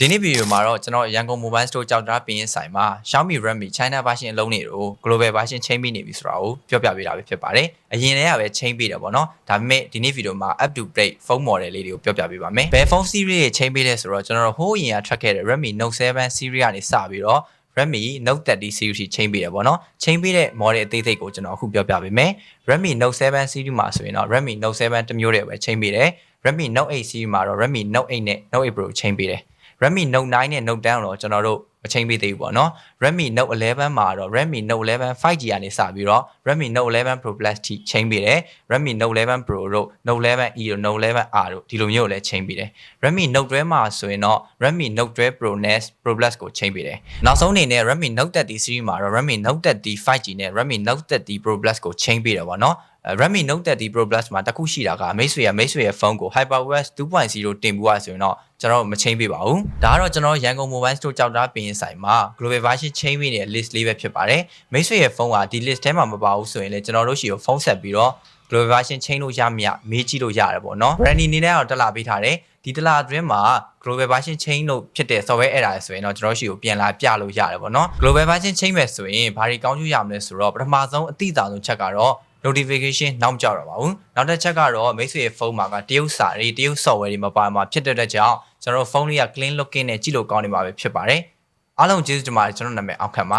ဒီနေ့ဗီဒီယိုမှာတော့ကျွန်တော်ရန်ကုန် Mobile Store ကြောက်တာပင်ရင်ဆိုင်မှာ Xiaomi Redmi China version အလုံးတွေကို Global version ချိန်ပြီးနေပြီဆိုတာကိုပြောပြပေးတာပဲဖြစ်ပါတယ်။အရင်တည်းကပဲချိန်ပြီးတယ်ပေါ့နော်။ဒါပေမဲ့ဒီနေ့ဗီဒီယိုမှာ up to date phone model လေးတွေကိုပြောပြပေးပါမယ်။ဘယ် phone series တွေချိန်ပြီးလဲဆိုတော့ကျွန်တော်တို့ဟိုးအရင်ကထွက်ခဲ့တဲ့ Redmi Note 7 series ကနေစပြီးတော့ Redmi Note 30 series ထိချိန်ပေးတယ်ပေါ့နော်။ချိန်ပေးတဲ့ model အသေးစိတ်ကိုကျွန်တော်အခုပြောပြပေးမယ်။ Redmi Note 7 series မှာဆိုရင်တော့ Redmi Note 7တစ်မျိုးတည်းပဲချိန်ပေးတယ်။ Redmi Note 8 series မှာတော့ Redmi Note 8နဲ့ Note 8 Pro ချိန်ပေးတယ်။ Redmi Note 9နဲ့ Note 10တော့ကျွန်တော်တို့မချိန်ပေးသေးဘူးပေါ့နော် Redmi Note 11မှာတော့ Redmi Note 11 5G ကနေစပြီးတော့ Redmi Note 11 Pro Plus ထိချိန်ပေးတယ် Redmi Note 11 Pro တို့ Note 11 E တို့ Note 11 R တို့ဒီလိုမျိုးကိုလည်းချိန်ပေးတယ် Redmi Note 12မှာဆိုရင်တော့ Redmi Note 12 Pro နဲ့ Pro Plus ကိုချိန်ပေးတယ်နောက်ဆုံးအနေနဲ့ Redmi Note 30 series မှာတော့ Redmi Note 30 5G နဲ့ Redmi Note 30 Pro Plus ကိုချိန်ပေးတယ်ပေါ့နော်အဲ Redmi Note 30 Pro Plus မှာတစ်ခုရှိတာကမိတ်ဆွေရမိတ်ဆွေရဲ့ဖုန်းကို HyperOS 2.0တင်ပြီးွားဆိုရင်တော့ကျွန်တော်မချင်းပေးပါဘူးဒါကတော့ကျွန်တော်ရန်ကုန် Mobile Store ကြောက်တာပင်ရင်ဆိုင်မှာ Global Version ချင်းပေးနေတဲ့ list လေးပဲဖြစ်ပါတယ်မိတ်ဆွေရဲ့ဖုန်းကဒီ list ထဲမှာမပါဘူးဆိုရင်လည်းကျွန်တော်တို့ရှိကိုဖုန်းဆက်ပြီးတော့ Global Version ချင်းလို့ရမရမေးကြည့်လို့ရတယ်ပေါ့နော် Brand အနေနဲ့တော့တက်လာပေးထားတယ်ဒီတလာအတွင်းမှာ global version chain လို့ဖြစ်တဲ့ software error ဆိုရင်တော့ကျွန်တော်ရှိကိုပြန်လာပြလို့ရတယ်ပေါ့နော် global version chain ပဲဆိုရင်ဘာတွေကောင်းကျိုးရမလဲဆိုတော့ပထမဆုံးအတိအသာဆုံးချက်ကတော့ notification နောက်မကြောက်တော့ပါဘူးနောက်တစ်ချက်ကတော့မိတ်ဆွေရဲ့ဖုန်းမှာကတရုပ်စာတွေတရုပ် software တွေမပါမှာဖြစ်တဲ့အတွက်ကြောင့်ကျွန်တော်ဖုန်းလေးက clean looking နဲ့ကြည့်လို့ကောင်းနေမှာပဲဖြစ်ပါတယ်အားလုံးကျေးဇူးတင်ပါတယ်ကျွန်တော်နာမည်အောက်ခတ်ပါ